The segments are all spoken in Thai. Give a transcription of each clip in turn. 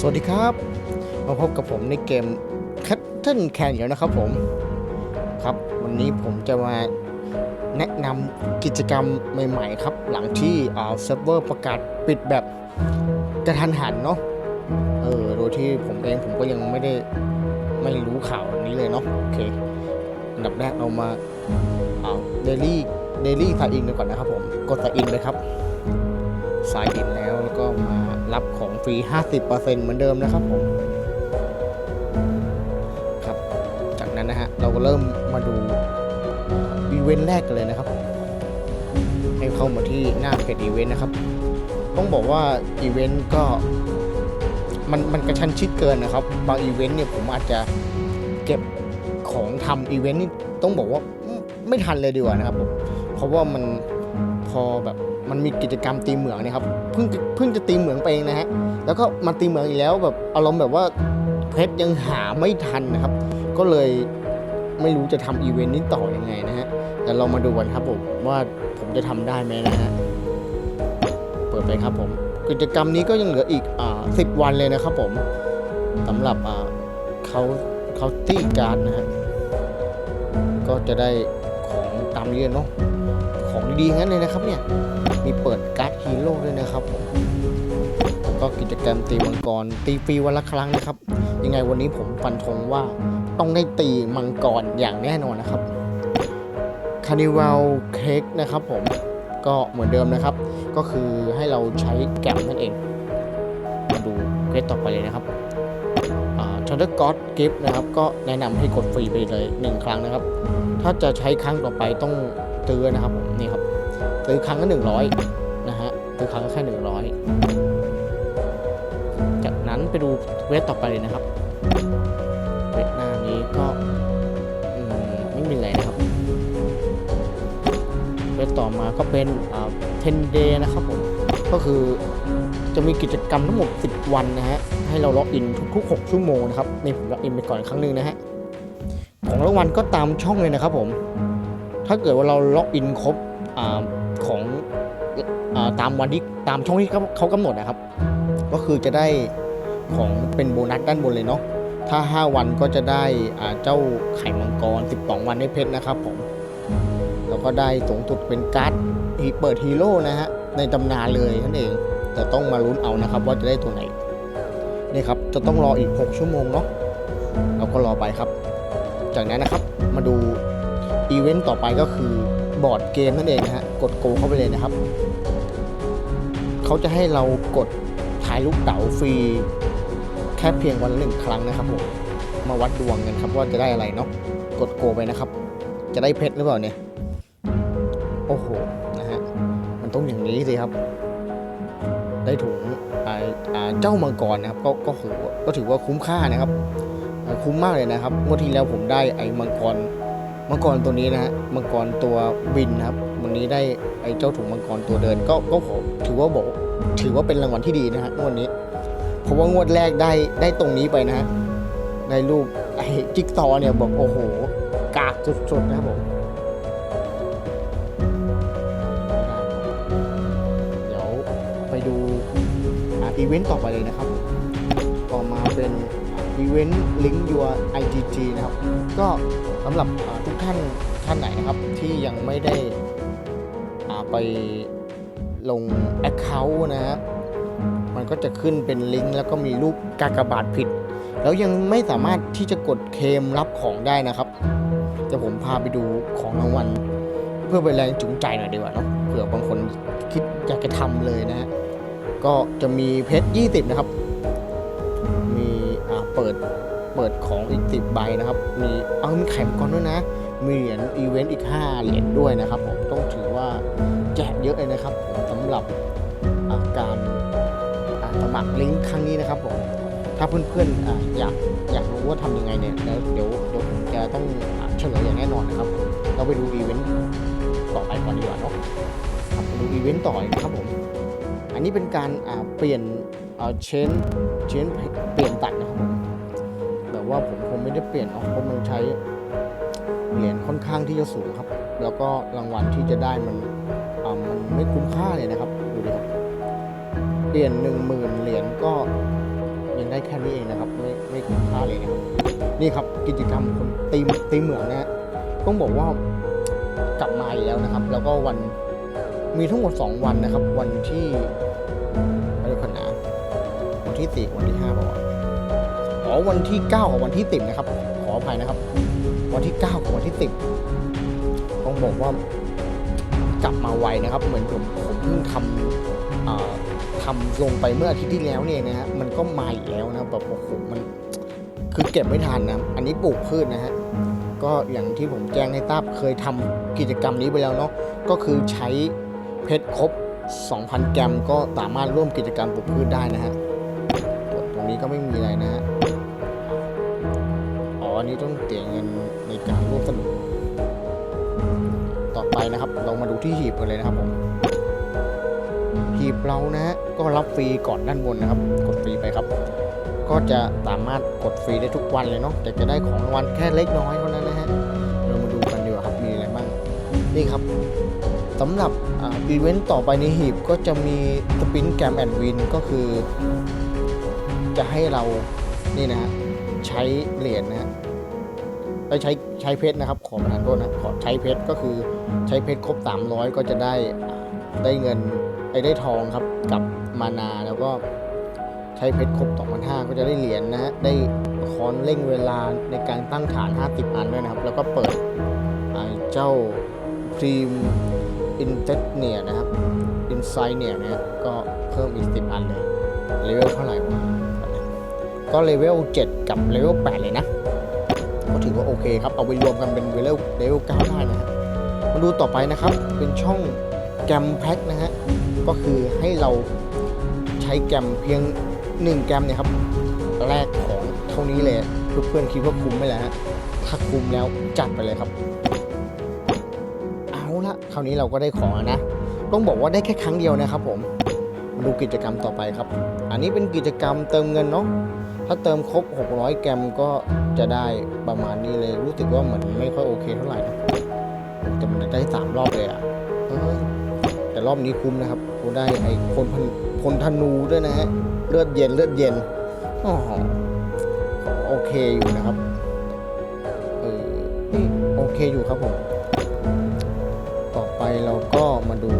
สวัสดีครับ มาพบกับผมในเกม Cattle Can แล้วนะครับผม ครับ วันนี้ผมจะมาแนะนำกิจกรรมใหม่ ๆ ครับ หลังที่อ่าเซิร์ฟเวอร์ประกาศปิดแบบกระทันหันเนาะเออโดยที่ผมเองผมก็ยังไม่ได้ไม่รู้ข่าวนี้เลยเนาะโอเคอันดับแรกเรามาเอาเดลี่เดลี่สายอินกันก่อนนะครับผมกดสายอินเลยครับ รับของฟรี 50%เหมือนเดิมนะครับผมครับ จากนั้นนะฮะเราก็เริ่มมาดูอีเวนต์แรกกันเลยนะครับ ให้เข้ามาที่หน้าเพจอีเวนต์นะครับ ต้องบอกว่าอีเวนต์ก็มันมันกระชั้นชิดเกินนะครับ บางอีเวนต์เนี่ยผมอาจจะเก็บของทำอีเวนต์นี่ต้องบอกว่าไม่ไม่ทันเลยดีกว่านะครับผมเพราะว่ามันพอแบบ มันมีกิจกรรมตีเหมืองนะครับเพิ่งเพิ่งจะตีเหมืองไปเองนะฮะแล้วก็มาตีเหมืองอีกแล้วแบบอารมณ์แบบว่าเพชรยังหาไม่ทันนะครับ ก็เลยไม่รู้จะทำอีเวนต์นี้ต่อยังไงนะฮะแต่เรามาดูกันครับผมว่าผมจะทำได้ไหมนะฮะเปิดไปครับผม กิจกรรมนี้ก็ยังเหลืออีกอ่าสิบวันเลยนะครับผมสำหรับอ่าเขาเขาตี้การ์ดนะฮะก็จะได้ของตามนี้เลยเนาะของดีๆงั้นเลยนะครับเนี่ย มีเปิดการ์ดฮีโร่ด้วยนะครับผมก็กิจกรรมตีมังกร ตีฟรีวันละครั้งนะครับ ยังไงวันนี้ผมฟันธงว่าต้องได้ตีมังกรอย่างแน่นอนนะครับคานิวัลเค้กนะครับผมก็เหมือนเดิมนะครับ ก็คือให้เราใช้แกมนั่นเอง มาดูเควสต่อไปเลยนะครับทันเดอร์ก็อดกิฟนะครับ ก็แนะนำให้กดฟรีไปเลย 1 ครั้งนะครับ ถ้าจะใช้ครั้งต่อไปต้องซื้อนะครับผมนี่ครับ ซื้อครั้งละหนึ่งร้อยนะฮะซื้อครั้งละแค่หนึ่งร้อยจากนั้นไปดูเวทต่อไปเลยนะครับเวทหน้านี้ก็ไม่มีอะไรนะครับเวทต่อมาก็เป็นอ่าเทนเดย์นะครับผมก็คือจะมีกิจกรรมทั้งหมด 10 วันนะฮะ ให้เราล็อกอินทุกๆ 6 ชั่วโมงนะครับ ในผมล็อกอินไปก่อนครั้งหนึ่งนะฮะ ของรางวัลก็ตามช่องเลยนะครับผม ถ้าเกิดว่าเราล็อกอินครบ ตามวันที่ตามช่องที่เขาเขากำหนดนะครับ ก็คือจะได้ของเป็นโบนัสด้านบนเลยเนาะถ้า 5 วันก็จะได้เจ้าไข่มังกร 12 วันได้เพชรนะครับผมแล้วก็ได้สูงสุดเป็นการ์ดเปิดฮีโร่นะฮะในตำนานเลยนั่นเองแต่ต้องมาลุ้นเอานะครับว่าจะได้ตัวไหนนี่ครับจะต้องรออีก 6 ชั่วโมงเนาะเราก็รอไปครับ จากนั้นนะครับมาดูอีเวนต์ต่อไปก็คือบอร์ดเกมนั่นเองนะฮะกดโกเข้าไปเลยนะครับ เขาจะให้เรากดถ่ายลูกเต๋าฟรี แค่เพียงวันละหนึ่งครั้งนะครับผมมาวัดดวงกันครับว่าจะได้อะไรเนาะกดโกไปนะครับ จะได้เพชรหรือเปล่าเนี่ยโอ้โหนะฮะมันต้องอย่างนี้สิครับ ได้ถุงอ่าอ่าเจ้ามังกรนะครับ ก็ก็ถือว่าก็ถือว่าคุ้มค่านะครับ คุ้มมากเลยนะครับเมื่อที่แล้วผมได้ไอ้มังกรมังกรตัวนี้นะฮะมังกรตัวบินนะครับันนี้ได้ไอ้เจ้าถุงมังกรตัวเดินก็ก็ผมถือว่าบอกถือว่าเป็นรางวัลที่ดีนะฮะงวดนี้เพราะว่างวดแรกได้ได้ตรงนี้ไปนะฮะได้รูปไอ้จิ๊กซอว์เนี่ยบอกโอ้โห กากสุดๆนะครับผมเดี๋ยวไปดูอ่าอีเวนต์ต่อไปเลยนะครับ ต่อมาเป็นอีเวนต์ลิงก์ your IGG นะครับ ก็สำหรับทุกท่านท่านไหนนะครับที่ยังไม่ได้ ไปลง Account นะครับ มันก็จะขึ้นเป็นลิงก์แล้วก็มีรูปกากบาทผิด แล้วยังไม่สามารถที่จะกดเคมรับของได้นะครับจะผมพาไปดูของรางวัลเพื่อเป็นแรงจูงใจหน่อยดีกว่าเนาะเผื่อบางคนคิดอยากจะทำเลยนะฮะก็จะมีเพชร 20 นะครับ มีอ่าเปิดเปิดของอีก 10 ใบนะครับ มีเอามีไข่มังกรด้วยนะ มีเหรียญอีเวนต์อีก 5 เหรียญด้วยนะครับผมต้องถือว่า แจกเยอะเลยนะครับสำหรับอาการาสมัครลิงก์ครั้งนี้นะครับผมถ้าเพื่อนๆออยากอยากรู้ว่าทำยังไงเนี่ยเดี๋ยวเดี๋ยวผมจะต้องเฉลยอย่างแน่นอนนะครับ เราไปดูอีเวนต์ต่อไปก่อนดีกว่าเนาะครับไปดูอีเวนต์ต่อเลยนะครับผมอันนี้เป็นการาเปลี่ยนเชนเชนเปลี่ยนตัดนะครับผมแต่ว่าผมคงไม่ได้เปลี่ยนออกเพราะมันใช้เหรียญค่อนข้างที่จะสูงครับ แล้วก็รางวัลที่จะได้มัน ไม่คุ้มค่าเลยนะครับดูดิครับเปลี่ยนหนึ่งหมื่นเหรียญก็ยังได้แค่นี้เองนะครับ ไม่ไม่คุ้มค่าเลยนะครับนี่ครับกิจกรรมคนตีตีเหมืองนะฮะต้องบอกว่ากลับมาอีกแล้วนะครับ แล้วก็วันมีทั้งหมด 2 วันนะครับ วันที่อะไรกันนะวันที่สี่วันที่ห้าบอกว่าอ๋อวันที่เก้ากับวันที่สิบนะครับ ขออภัยนะครับ วันที่เก้ากับวันที่สิบต้องบอกว่า กลับมาไวนะครับ เหมือนผมผมเพิ่งทำทำลงไปเมื่ออาทิตย์ที่แล้วเนี่ยนะฮะมันก็มาอีกแล้วนะแบบโอ้โหมันคือเก็บไม่ทันนะอันนี้ปลูกพืชนะฮะก็อย่างที่ผมแจ้งให้ทราบเคยทำกิจกรรมนี้ไปแล้วเนาะก็คือใช้เพชรครบ 2,000 แกรมก็สามารถร่วมกิจกรรมปลูกพืชได้นะฮะตรงนี้ก็ไม่มีอะไรนะฮะอ๋ออันนี้ต้องเสียง ที่หีบกันเลยนะครับผมหีบเรานะฮะก็รับฟรีก่อนด้านบนนะครับ กดฟรีไปครับ ก็จะสามารถกดฟรีได้ทุกวันเลยเนาะแต่จะได้ของรางวัลแค่เล็กน้อยเท่านั้นนะฮะเรามาดูกันดีกว่าครับมีอะไรบ้างนี่ครับสำหรับอีเวนต์ต่อไปในหีบก็จะมีสปินแกรมแอนด์วินก็คือ จะให้เรานี่นะฮะใช้เหรียญนะฮะไปใช้ ช้เพชรนะครับขอประทานโทษนะขอใช้เพชรก็คือใช้เพชรครบ 300 ก็จะได้ได้เงินไอ้ได้ทองครับกับมานาแล้วก็ใช้เพชรครบ2,500ก็จะได้เหรียญนะฮะได้ค้อนเร่งเวลาในการตั้งฐาน 50 อันด้วยนะครับ แล้วก็เปิดไอ้เจ้าพรีมอินเตเนียนะครับอินไซเนียเนี่ยก็เพิ่มอีก 10 อันเลยเลเวลเท่าไหร่วะก็เลเวล 7 กับเลเวล 8 เลยนะ ก็ถือว่าโอเคครับเอาไปรวมกันเป็นเลเวลเลเวล9ได้นะฮะมาดูต่อไปนะครับเป็นช่องแกมแพ็คนะฮะก็คือให้เราใช้แกมเพียง 1 แกมเนี่ยครับแรกของเท่านี้เลยเพื่อนๆคิดว่าคุ้มไหมล่ะฮะถ้าคุ้มแล้วจัดไปเลยครับ เอาละคราวนี้เราก็ได้ของนะ ต้องบอกว่าได้แค่ครั้งเดียวนะครับผมมาดูกิจกรรมต่อไปครับ อันนี้เป็นกิจกรรมเติมเงินเนาะ ถ้าเติมครบ 600 แกรมก็จะได้ประมาณนี้เลย รู้สึกว่าเหมือนไม่ค่อยโอเคเท่าไหร่นะแต่มันได้สามรอบเลยอะเอ้ยแต่รอบนี้คุ้มนะครับกูได้ไอ้พลพันธนูด้วยนะฮะ เลือดเย็นเลือดเย็นอ๋อโอเคอยู่นะครับ เออโอเคอยู่ครับผม ต่อไปเราก็มาดู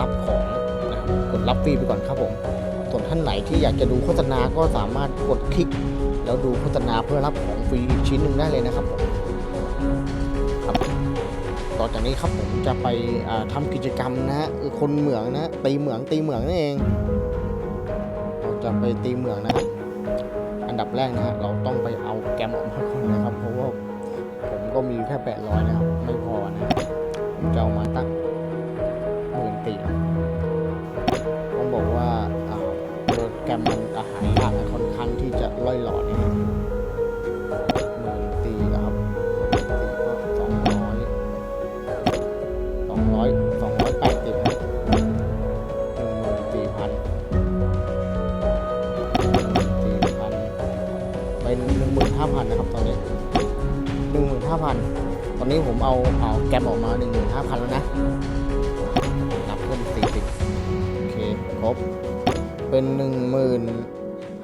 รับของนะครับกดรับฟรีไปก่อนครับผม ท่านไหนที่อยากจะดูโฆษณาก็สามารถกดคลิก แล้วดูโฆษณาเพื่อรับของฟรีอีกชิ้นหนึ่งได้เลยนะครับผมครับต่อจากนี้ครับผมจะไปอ่าทำกิจกรรมนะฮะคือคนเหมืองนะตีเหมืองตีเหมืองนั่นเองเราจะไปตีเหมืองนะอันดับแรกนะฮะเราต้องไปเอาแกมออกมาก่อนนะครับ เพราะว่าผมก็มีแค่800นะครับไม่พอนะผมจะเอามาตั้งหมื่นตีนะ โปรแกรมมันอาหารยากนะค่อนข้างที่จะล่อยหลอนะฮะหมื่นตีนะครับตีก็สองร้อยสองร้อยสองร้อยแปดสิบหนึ่งหมื่นสี่พันสี่พันเป็นหนึ่งหมื่นห้าพันนะครับตอนนี้หนึ่งหมื่นห้าพันตอนนี้ผมเอาเอาแกมออกมาหนึ่งหมื่นห้าพันแล้วนะนับเพิ่มสี่สิบโอเคครบ เป็นหนึ่งหมื่น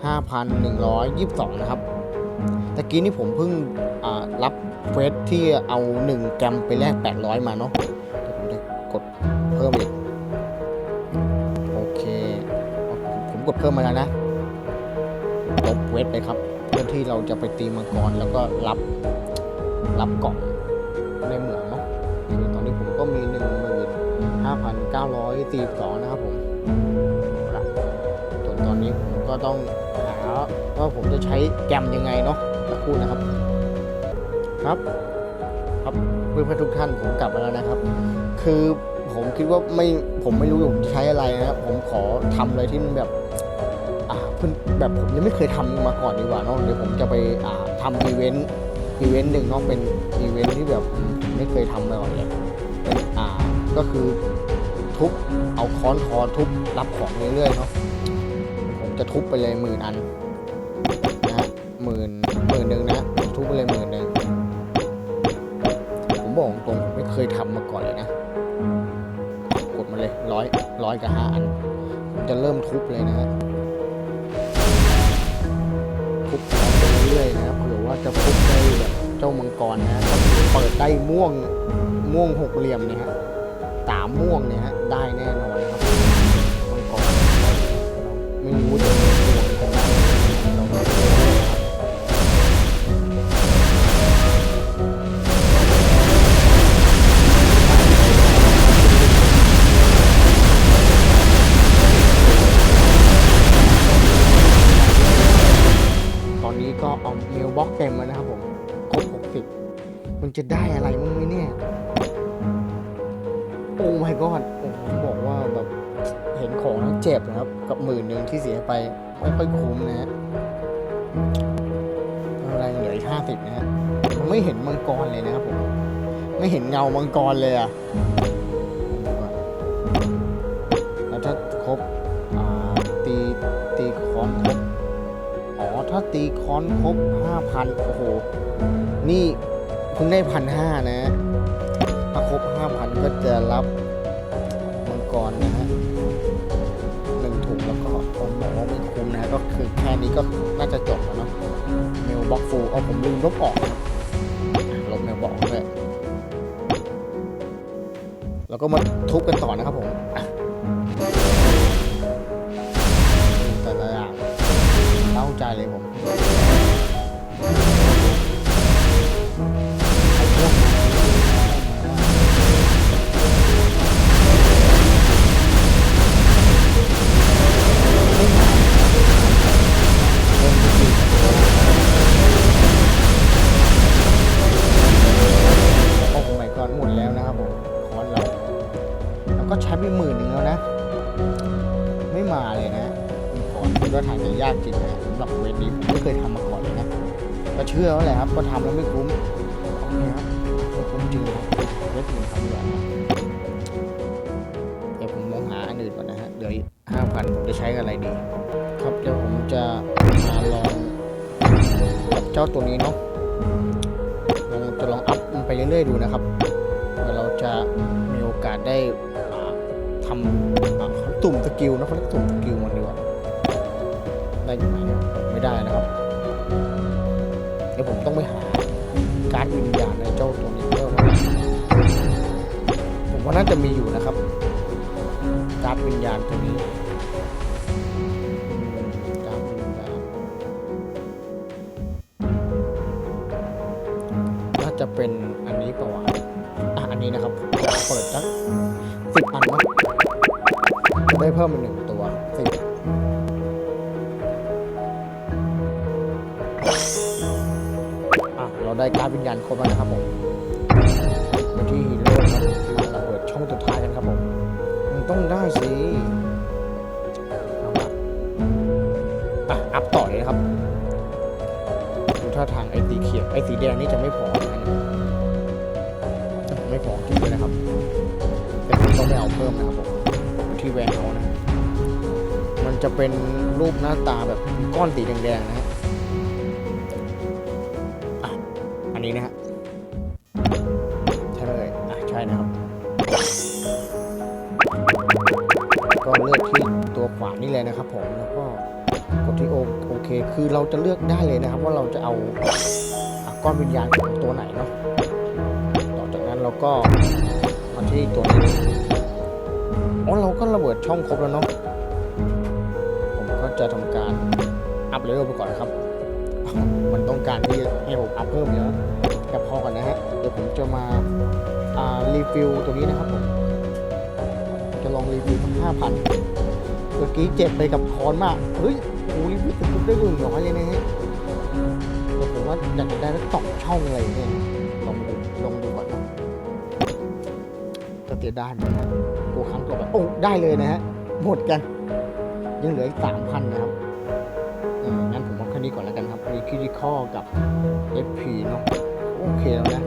ห้าพันหนึ่งร้อยยี่สิบสองนะครับตะกี้นี่ผมเพิ่งรับเฟสที่เอาหนึ่งแกมไปแลกแปดร้อยมาเนาะเดี๋ยวผมจะกดเพิ่มอีกโอเคผมกดเพิ่มมาแล้วนะลบเวทไปครับ เพื่อที่เราจะไปตีมังกรแล้วก็รับรับกล่องในเหมืองเนาะตอนนี้ผมก็มี 1 5 9 4 2 นะครับผมเอาละส่ว นี้ผมก็ต้องหาว่าผมจะใช้แกมยังไงเนาะสักครู่นะครับ ครับ ครับเพื่อนๆทุกท่านผมกลับมาแล้วนะครับ คือผมคิดว่าไม่ผมไม่รู้ผมจะใช้อะไรนะครับผมขอทำอะไรที่มันแบบอ่าเพิ่งแบบผมยังไม่เคยทำมาก่อนดีกว่าเนาะเดี๋ยวผมจะไปอ่าทำอีเวนต์อีเวนต์หนึ่งเนาะเป็นอีเวนต์ที่แบบมไม่เคยทำมาก่อนเลยเป็นอ่าก็คือทุบเอาค้อนทอทุบรับของเรื่อยๆเนาะ จะทุบไปเลยหมื่นอันนะฮะหมื่นหมื่นหนึ่งนะทุบไปเลยหมื่นหนึ่งผมบอกตรงผมไม่เคยทำมาก่อนเลยนะ กดมาเลยร้อยร้อยกับห้าอันผมจะเริ่มทุบเลยนะฮะเผื่อว่าจะพบในแบบเจ้ามังกรนะก็เปิดได้ม่วงม่วงหกเหลี่ยมเนี่ยฮะสามม่วงเนี่ยฮะได้แน่นอน ไม่รู้จะเป็นตัวกันไหนเราไม่บตอนนี้ก็เอาเมลบล็อกเต็มแล้วนะครับผมครบ60 มันจะได้อะไรมั้งไหมเนี่ย โอ้ my god โอ้ผมบอกว่า เห็นของแล้วเจ็บนะครับ กับหมื่นหนึ่งที่เสียไปไม่ค่อยคุ้มนะฮะอะไรเหลืออีกห้าสิบนะฮะผมไม่เห็นมังกรเลยนะครับผมไม่เห็นเงามังกรเลยอะแล้วถ้าครบตีตีคอนครบอ๋อถ้าตีคอนครบห้าพันโอ้โห นี่เพิ่งได้พันห้านะ ถ้าครบห้าพันก็จะรับมังกรนะฮะ แค่นี้ก็น่าจะจบแล้วเนาะเมลบ็อกฟูเอาผมลืมลบออกลบเมลบ็อกด้วยแล้วก็มาทุบกันต่อนะครับผมแต่ละอย่างเล่าใจเลยผม หมดแล้วนะครับผมคอนเราแล้วก็ใช้ไปหมื่นหนึ่งแล้วนะ ไม่มาเลยนะมีก่อนคิดว่าทางจะยากจริงนะสำหรับเวทนี้ผมไม่เคยทำมาก่อนเลยนะก็เชื่อว่าแหละครับก็ทำแล้วไม่คุ้มโอเคครับไม่คุ้มจริงครับเวทหนึ่งทำดีกว่านะเดี๋ยวผมมองหาอันอื่นก่อนนะฮะเหลือห้าพันผมจะใช้กับอะไรดี ครับเดี๋ยวผมจะมาลองเจ้าตัวนี้เนาะลองจะลองอัพมันไปเรื่อยๆดูนะครับ เราจะมีโอกาสได้ทำตุ่มสกิลนะเขาเรียกตุ่มสกิลมันดีกว่าได้อยู่ไหมไม่ได้นะครับเดี๋ยวผมต้องไปหาการวิญญาณในเจ้าตัวนี้เพิ่มผมว่าน่าจะมีอยู่นะครับ การวิญญาณตัวนี้ สิบอันนะจะได้เพิ่มอีกหนึ่งตัวสิบอะ เราได้การวิญญาณครบแล้วนะครับผมมาที่ฮีโร่ครับเราเปิดช่องสุดท้ายกันครับผมมันต้องได้สิอะ อัพต่อเลยนะครับดูท่าทางไอ้สีเขียวไอ้สีแดงนี่จะไม่พอนะไม่พอจริงเลยนะครับ ต้องไม่เอาเพิ่มนะครับผมที่แวนเอานะมันจะเป็นรูปหน้าตาแบบก้อนสีแดงๆนะฮะอันนี้นะฮะใช่เลยอะใช่นะครับ ก็เลือกที่ตัวขวานี่เลยนะครับผมแล้วก็กดที่โอโอเค คือเราจะเลือกได้เลยนะครับ ว่าเราจะเอาก้อนวิญญาณของตัวไหนเนาะต่อจากนั้นเราก็ ที่ตัวนี้อ๋อเราก็ระเบิดช่องครบแล้วเนาะผมก็จะทำการอัพเลเวลไปก่อนนะครับ มันต้องการที่ให้ผมอัพเพิ่มเยอะแต่พอก่อนนะฮะเดี๋ยวผมจะมาารีวิวตัวนี้นะครับผมจะลองรีวิวห้าพันเมื่อกี้เจ็บไปกับคอนมาก เฮ้ยโอ้รีวิวถึงได้หนึ่งร้อยเลยนะฮะเดี๋ยวผมว่าอยากจะได้สักสองช่องอะไรเนี่ย จะได้ไหมนกูครั้งตัวแบบโอ้ได้เลยนะฮะหมดกัน ยังเหลืออีกสามพันนะครับงั้นผมว่าแค่นี้ก่อนแล้วกันครับมีคิริคอกับ FP เนาะโอเคแล้วนะ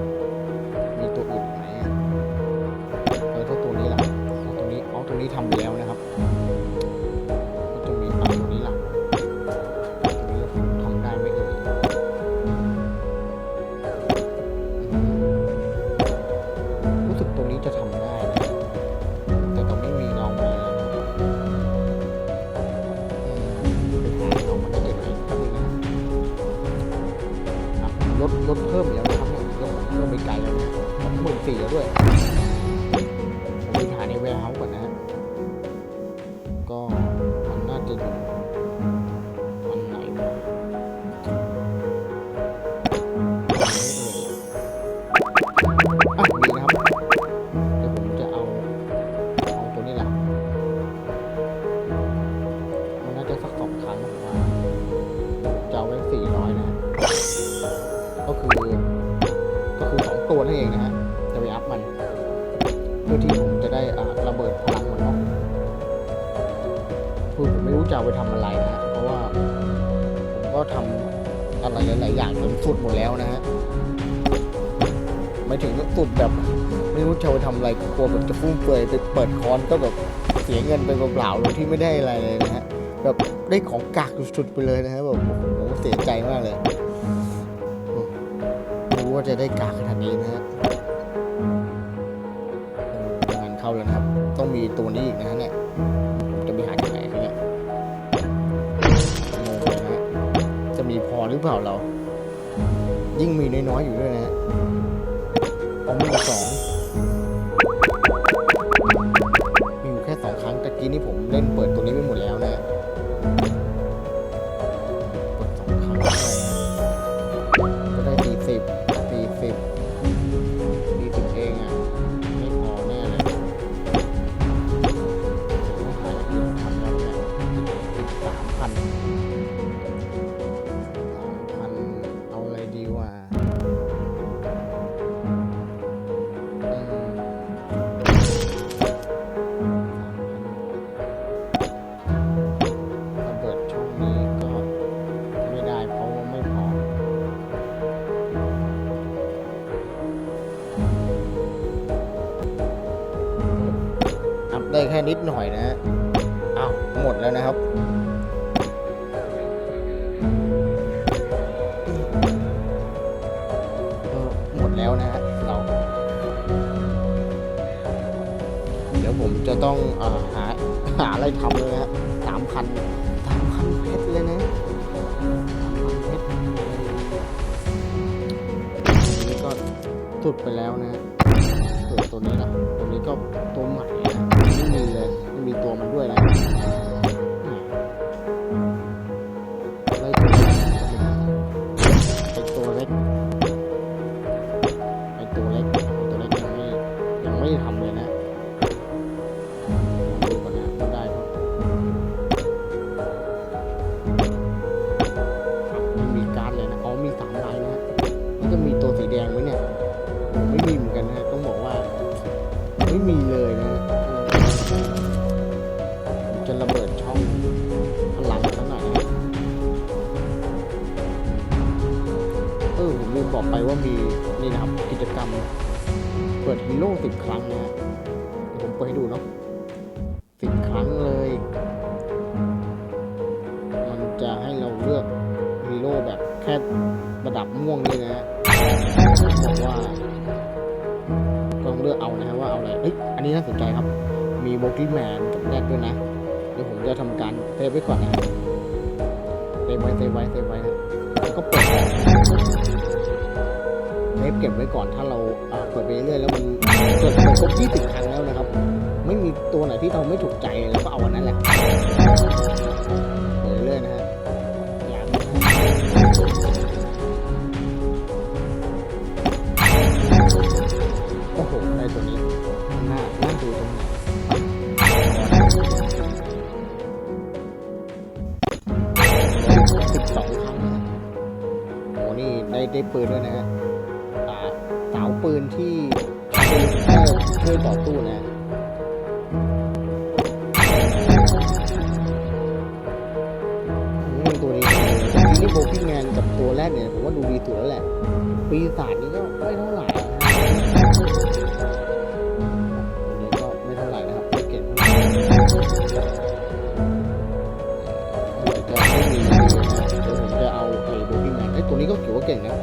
อย่างจนสุดหมดแล้วนะฮะไม่ถึงสุดแบบไม่รู้จะไปทำอะไรกลัวแบบจะฟุ่มเฟือยไปเปิดคอนก็แบบเสียเงินไปเปล่าๆโดยที่ไม่ได้อะไรเลยนะฮะแบบได้ของกากสุดๆไปเลยนะฮะแบบผมเสียใจมากเลยไม่รู้ว่าจะได้กากขนาดนี้นะฮะเอองานเข้าแล้วนะครับ ต้องมีตัวนี้อีกนะฮะเนี่ยจะไปหาจากไหนเนี่ยงงนะฮะจะมีพอหรือเปล่าเรา ยิ่งมีน้อยๆอยู่ด้วยนะฮะเอามีสอง หน่อยนะฮะอ้าวหมดแล้วนะครับเออหมดแล้วนะฮะเราเดี๋ยวผมจะต้องอาหาหาอะไรทำเลยนะฮะสามพันสามพันเพชรเลยนะเพชรนี่ก็สุดไปแล้วนะฮะส่วนตัวนี้ล่ะตัวนี้ก็ตัวใหม่นะ ไม่มีเลยไม่มีตัวมันด้วยนะ ระดับม่วงนี่นะฮะบอกว่าก็ต้องเลือกเอานะฮะว่าเอาอะไรเอ้ยอันนี้น่าสนใจครับ มีโบกี้แมนกับแรดด้วยนะ เดี๋ยวผมจะทำการเซฟไว้ก่อนนะเซฟไว้เซฟไว้เซฟไว้นะแล้วก็เปิดออกเซฟเก็บไว้ก่อนถ้าเราอ่าเปิดไปเรื่อยๆแล้วมันเกิดเปิดครบ20ครั้งแล้วนะครับ ไม่มีตัวไหนที่เราไม่ถูกใจเราก็เอาอันนั้นแหละ ได้ตัวนี้น่าน่าดูตรงไหนสิบสองครั้งโอ้นี่ได้ได้ปืนด้วยนะฮะอ่าสาวปืนที่ช่วยช่วยต่อสู้นะอืมตัวนี้ทีนี้โบกิ้งแมนกับตัวแรกเนี่ยผมว่าดูดีสุดแล้วแหละ ปีศาจนี้ก็ไม่เท่าไหร่ เก่งนะ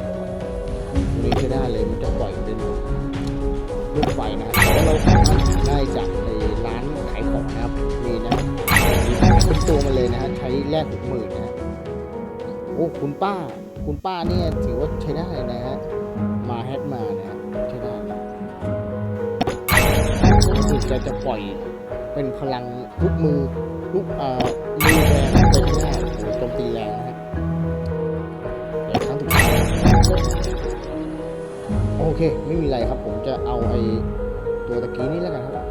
ตัวนี้ใช้ได้เลยมันจะปล่อยเป็นลูกไฟนะแล้วเราสามารถหาได้จากไอ้ร้านขายของนะครับมีนะครับเป็นตัวมาเลยนะฮะใช้แลกหกหมื่นนะฮะโอ้คุณป้า คุณป้าเนี่ยถือว่าใช้ได้เลยนะฮะมาแฮดมานะฮะใช้ได้คือแกจะปล่อยเป็นพลังลูกมือลูกเอ่อมือแรงไปข้างหน้าโอ้โหโจมตีแรงนะ โอเค ไม่มีอะไรครับ ผมจะเอาไอ้ตัวตะกี้นี้แล้วกันครับ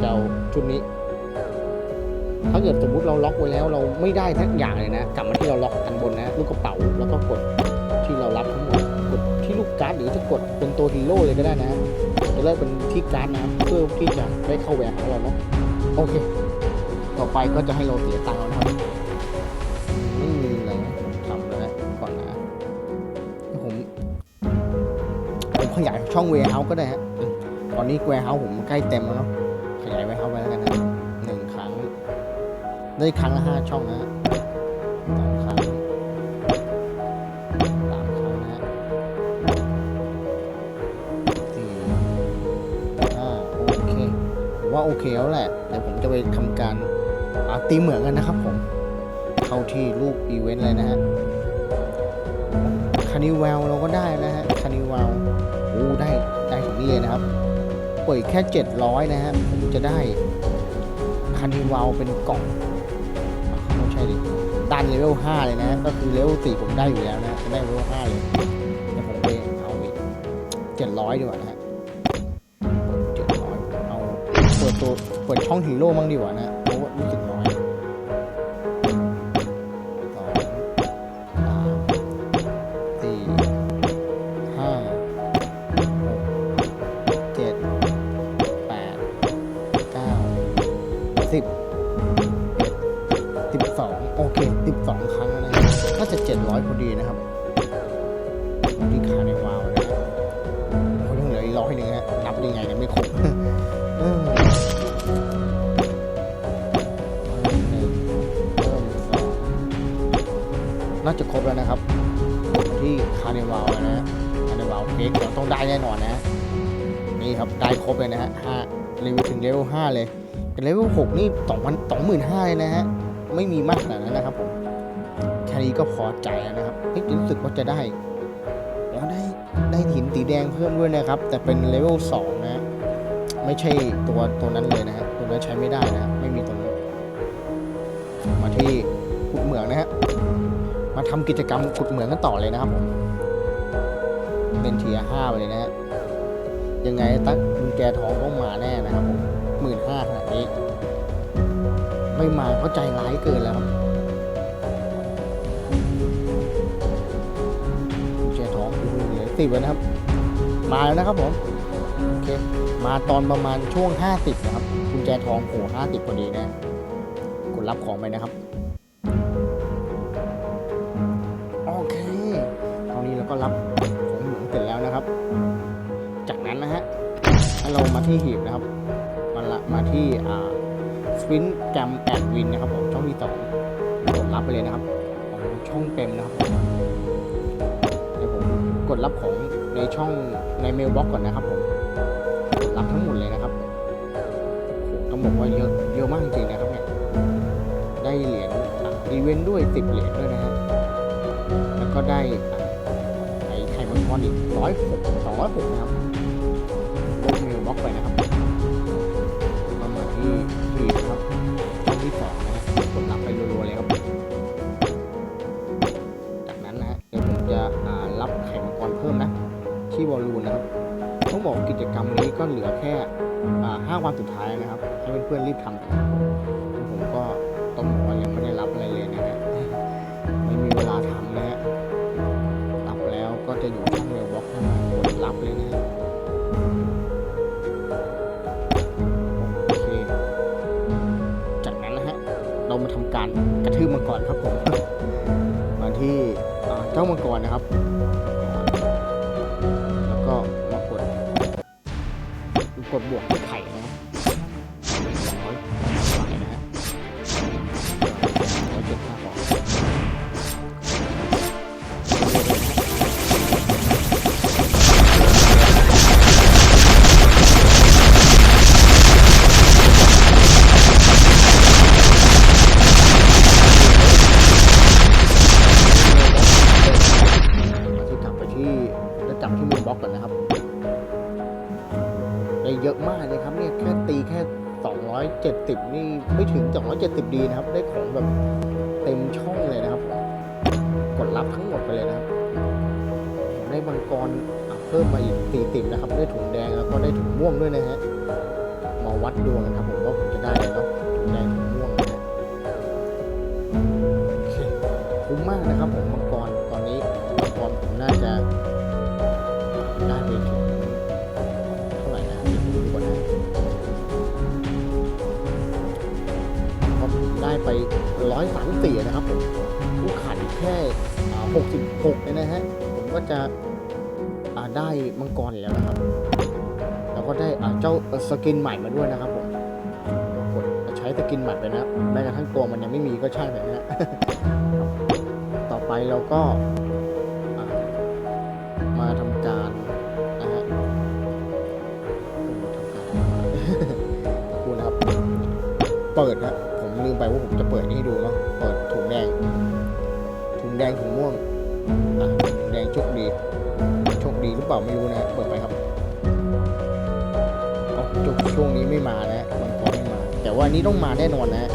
จะเอาชุดนี้ ถ้าเกิดสมมติเราล็อกไว้แล้วเราไม่ได้ทักอย่างเลยนะ กลับมาที่เราล็อกอันบนนะ ลูกกระเป๋าแล้วก็กดที่เรารับทั้งหมดกดที่ลูกการ์ดหรือจะกดเป็นตัวฮีโร่เลยก็ได้นะตัวแรกเป็นที่การ์ดนะเพื่อที่จะได้เข้าแหวนของเราเนาะโอเค ต่อไปก็จะให้เราเสียตังค์ ช่องเวเฮาก็ได้ฮะตอนนี้เวเฮาผมใกล้เต็มแล้วเนาะขยายเวเฮาไปแล้วกันนะหนึ่งครั้ง ได้ครั้งละห้าช่องนะสองครั้งสามครั้งนะฮะสี่ห้าโอเคผมว่าโอเคแล้วแหละเดี๋ยวผมจะไปทำการอาตีเหมืองกันนะครับผมเข้าที่รูปอีเวนต์เลยนะฮะคานิวลเราก็ได้นะฮะคานิวลโอ้ ได้ได้ถึงนี่เลยนะครับเปิดแค่ 700 นะฮะจะได้คานิวลเป็นกล่องไม่ใช่ดิดันเลเวล5เลยนะ ก็คือเลเวล4ผมได้อยู่แล้วนะจะได้เลเวล5เลยแต่ผมไปเอาอีก700 ดีกว่านะฮะ700 เอาเปิดตัวเปิดช่องฮีโร่มั่งดีกว่านะ สิบสิบสองโอเคสิบสองครั้งนะครับน่าจะเจ็ดร้อยพอดีนะครับที่คาในวาวนะฮะโอ้ยังเหลืออีกร้อยหนึ่งฮะนับยังไงเนี่ยไม่ครบหนึ่งสองน่าจะครบแล้วนะครับ ที่คาเนวาลนะฮะคาเนวาลเค้กเราต้องได้แน่นอนนะฮะนี่ครับ ได้ครบเลยนะฮะห้าเลเวถึงเลเวลห้าเลย เลเวลหกนี่สองพันสองหมื่นห้าเลยนะฮะ ไม่มีมากขนาดนั้นนะครับผม แค่นี้ก็พอใจแล้วนะครับเฮ้ยรู้สึกว่าจะได้ แล้วได้ได้หินสีแดงเพิ่มด้วยนะครับ แต่เป็นเลเวลสองนะ ไม่ใช่ตัวตัวนั้นเลยนะฮะ ตัวนั้นใช้ไม่ได้นะ ไม่มีตัวนั้นมาที่ขุดเหมืองนะฮะ มาทำกิจกรรมขุดเหมืองกันต่อเลยนะครับผม เป็นเทียห้าไปเลยนะฮะ ยังไงตั้งกุญแจทองต้องมาแน่นะครับผม หมื่าขนาดนี้ ไม่มาก็ใจร้ายเกินแล้วครับกุญแจทองดูเหลือสิบแล้วนะครับ มาแล้วนะครับผมโอเคมาตอนประมาณช่วง 50 นะครับกุญแจทองโผล่50พอดีนะกดรับของไปนะครับ สวินแกรมแอดวินนะครับผมช่องที่สองกดรับไปเลยนะครับช่องเต็มนะครับผมเดี๋ยวผมกดรับของในช่องในเมลบ็อกก่อนนะครับผมรับทั้งหมดเลยนะครับต้องบอกว่าเยอะเยอะมากจริงๆนะครับเนี่ยได้เหรียญอีเวนต์ด้วยสิบเหรียญด้วยนะฮะแล้วก็ได้ไอ้ไข่มังกรอีกร้อยหกสองร้อยหกนะครับลบเมลบ็อกไปนะครับ ก็เหลือแค่ห้าวันสุดท้ายนะครับ ให้เพื่อนๆรีบทำกันผมก็ต้องบอกว่ายังไม่ได้รับอะไรเลยนะฮะไม่มีเวลาทำนะฮะรับแล้วก็จะอยู่ช่องเมลบ็อกนะฮะกดรับเลยนะฮะโอเค จากนั้นนะฮะเรามาทำการกระทืบมังกรครับผมมาที่เจ้ามังกรนะครับ ดบวกก็ไข่ ได้อะไรเนาะแดงม่วงนะฮะโอเคคุ้มมากนะครับผมมังกรตอนนี้มังกรผมน่าจะได้ไปถึงเท่าไหร่นะเดี๋ยวผมดูก่อนนะเพราะผมได้ไปร้อยสามสี่นะครับผมผู้ขาดอีกแค่หกสิบหกเลยนะฮะผมก็จะได้มังกรอีกแล้วนะครับ แล้วก็ได้เจ้าสกินใหม่มาด้วยนะครับผม กินหม่ไปนะแม้กระทั่งตัวมันยังไม่มีก็ช่างเลยนะฮะต่อไปเราก็มาทำการนะฮะทำการขอบคุณนะครับ เปิดนะผมลืมไปว่าผมจะเปิดนี่ให้ดูเนาะเปิดถุงแดง ถุงแดงถุงม่วงถุงแดงโชคดีโชคดีหรือเปล่าไม่รู้นะ เปิดไปครับเอาจบช่วงนี้ไม่มานะ แต่ว่านี้ต้องมาแน่นอนนะ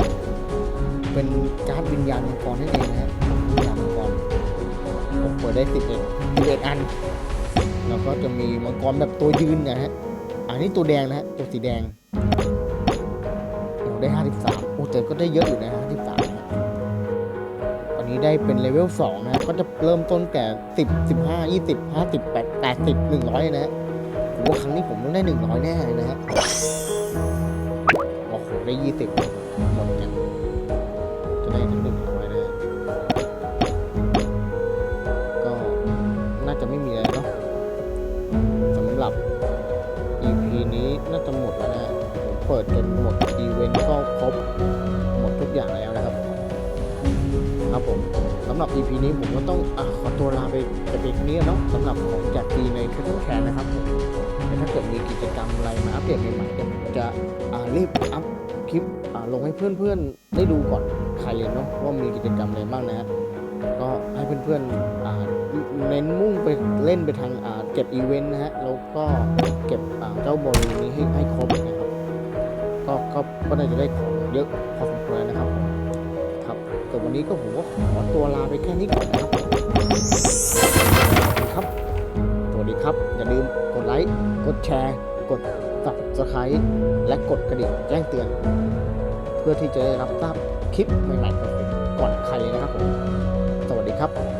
เป็นการ์ดวิญญาณมังกรนั่นเองนะฮะวิญญาณมังกรผมเปิดได้สิบเอ็ดสิบเอ็ดอัน แล้วก็จะมีมังกรแบบตัวยืนนะฮะ อันนี้ตัวแดงนะฮะ ตัวสีแดง ได้ห้าสิบสามโอ้แต่ก็ได้เยอะอยู่นะห้าสิบสามนะอันนี้ได้เป็นเลเวลสองนะ ก็จะเริ่มต้นแต่สิบสิบห้ายี่สิบห้าสิบแปดแปดสิบหนึ่งร้อยนะฮะผมว่าครั้งนี้ผมต้องได้หนึ่งร้อยแน่เลยนะฮะ ได้ยี่สิบหมดกันจะได้ถึงหนึ่งร้อยนะฮะก็น่าจะไม่มีอะไรเนาะสำหรับ EP นี้น่าจะหมดแล้วนะฮะผมเปิดจนหมดอีเวนต์ก็ครบหมดทุกอย่างแล้วนะครับ ครับผมสำหรับ EP นี้ผมก็ต้องอขอตัวลาไปแต่เพียงนี้เนาะสำหรับของจากดีในคลิปแชร์นะครับผมแต่ถ้าเกิดมีกิจกรรมอะไรมาอัปเดตใหม่ๆเดี๋ยวผมจะรีบอัพ คลิปลงให้เพื่อนๆได้ดูก่อนใครเลยเนาะว่ามีกิจกรรมอะไรบ้างนะฮะก็ให้เพื่อนๆเน้นมุ่งไปเล่นไปทางเก็บอีเวนต์นะฮะแล้วก็เก็บเจ้าบอลนี้ให้ให้ครบนะครับก็ก็ก็น่าจะได้ของเยอะพอสมควรนะครับครับแต่วันนี้ก็ผมก็ขอตัวลาไปแค่นี้ก่อนนะครับครับสวัสดีครับ อย่าลืมกดไลค์กดแชร์กด subscribe และกดกระดิ่งแจ้งเตือน เพื่อที่จะได้รับทราบคลิปใหม่ๆก่อนใครเลยนะครับผม สวัสดีครับ